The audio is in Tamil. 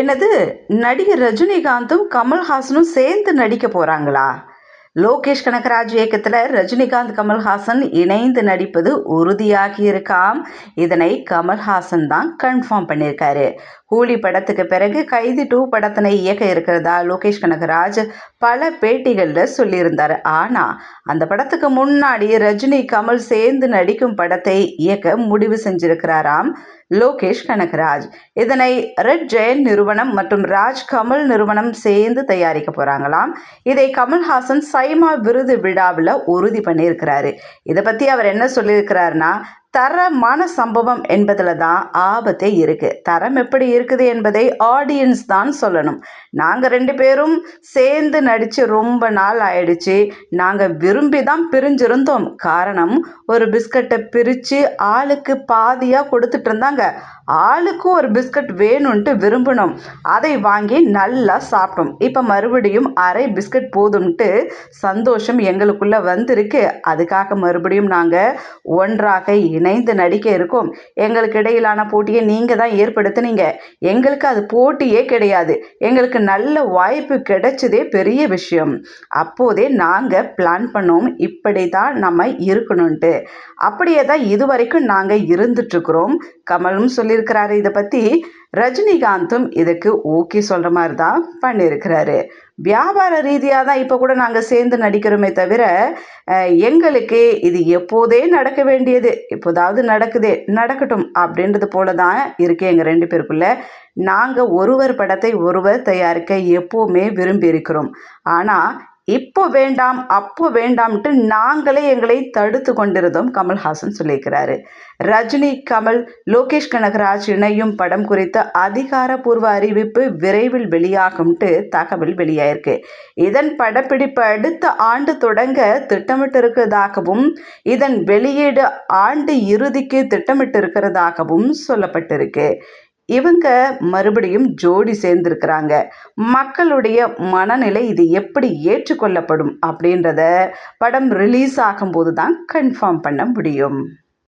என்னது? நடிகர் ரஜினிகாந்தும் கமல்ஹாசனும் சேர்ந்து நடிக்க போகிறாங்களா லோகேஷ் கனகராஜ் இயக்கத்தில் ரஜினிகாந்த் கமல்ஹாசன் இணைந்து நடிப்பது உறுதியாகி இருக்காம் இதனை கமல்ஹாசன் தான் கன்ஃபார்ம் பண்ணியிருக்காரு. கூலி படத்துக்கு பிறகு கைதி டூ படத்தினை இயக்க இருக்கிறதா? லோகேஷ் கனகராஜ் பல பேட்டிகளில் சொல்லியிருந்தார். ஆனால் அந்த படத்துக்கு முன்னாடி ரஜினி கமல் சேர்ந்து நடிக்கும் படத்தை இயக்க முடிவு செஞ்சிருக்கிறாராம் லோகேஷ் கனகராஜ். இதனை ரெட் ஜெயன் நிறுவனம் மற்றும் ராஜ் கமல் நிறுவனம் சேர்ந்து தயாரிக்க போகிறாங்களாம் இதை கமல்ஹாசன் சைமா விருது விழாவில் உறுதி பண்ணியிருக்கிறாரு. இதை பற்றி அவர் என்ன சொல்லியிருக்கிறாருன்னா தரமான சம்பவம் என்பதில் தான் ஆபத்தே இருக்குது தரம் எப்படி இருக்குது என்பதை ஆடியன்ஸ் தான் சொல்லணும். நாங்கள் ரெண்டு பேரும் சேர்ந்து நடித்து ரொம்ப நாள் ஆயிடுச்சு. நாங்கள் விரும்பி தான் பிரிஞ்சிருந்தோம். காரணம் ஒரு பிஸ்கட்டை பிரித்து ஆளுக்கு பாதியாக கொடுத்துட்டு இருந்தாங்க. ஆளுக்கும் ஒரு பிஸ்கட் வேணும்ன்ட்டு விரும்பினோம். அதை வாங்கி நல்லா சாப்பிட்டோம். இப்போ மறுபடியும் அரை பிஸ்கட் போதும்ன்ட்டு சந்தோஷம் எங்களுக்குள்ளே வந்திருக்கு. அதுக்காக மறுபடியும் நாங்கள் ஒன்றாக இணைந்து நடிக்க இருக்கும். எங்களுக்கு இடையிலான போட்டியை நீங்கள் தான் ஏற்படுத்தினீங்க. எங்களுக்கு அது போட்டியே கிடையாது. எங்களுக்கு நல்ல வாய்ப்பு கிடைச்சதே பெரிய விஷயம். அப்போதே நாங்கள் பிளான் பண்ணோம். இப்படி தான் நம்ம இருக்கணும்ன்ட்டு. அப்படியே தான் இதுவரைக்கும் நாங்கள் இருந்துட்டுருக்குறோம். கமலும் சொல்லியிருக்கிறாரு. இதை பற்றி ரஜினிகாந்தும் இதுக்கு ஓகே சொல்கிற மாதிரி தான் பண்ணியிருக்கிறாரு. வியாபார ரீதியாக தான் இப்போ கூட நாங்கள் சேர்ந்து நடிக்கிறோமே தவிர எங்களுக்கு இது எப்போதே நடக்க வேண்டியது. இப்போதாவது நடக்குதே நடக்கட்டும் அப்படின்றது போல தான் இருக்கு எங்கள் ரெண்டு பேருக்குள்ள. நாங்கள் ஒருவர் படத்தை ஒருவர் தயாரிக்க எப்போவுமே விரும்பி இருக்கிறோம். ஆனால் இப்போ வேண்டாம் அப்போ வேண்டாம்ட்டு நாங்களே எங்களை தடுத்து கொண்டிருந்தோம் கமல்ஹாசன் சொல்லியிருக்கிறாரு. ரஜினி கமல் லோகேஷ் கனகராஜ் இணையும் படம் குறித்த அதிகாரப்பூர்வ அறிவிப்பு விரைவில் வெளியாகும்ட்டு தகவல் வெளியாயிருக்கு. இதன் படப்பிடிப்பு அடுத்த ஆண்டு தொடங்க திட்டமிட்டு இருக்கிறதாகவும் இதன் வெளியீடு ஆண்டு இறுதிக்கு திட்டமிட்டு இருக்கிறதாகவும் சொல்லப்பட்டிருக்கு. இவங்க மறுபடியும் ஜோடி சேர்ந்துருக்கிறாங்க. மக்களுடைய மனநிலை இது எப்படி ஏற்றுக்கொள்ளப்படும் அப்படின்றத படம் ரிலீஸ் ஆகும்போது தான் கன்ஃபார்ம் பண்ண முடியும்.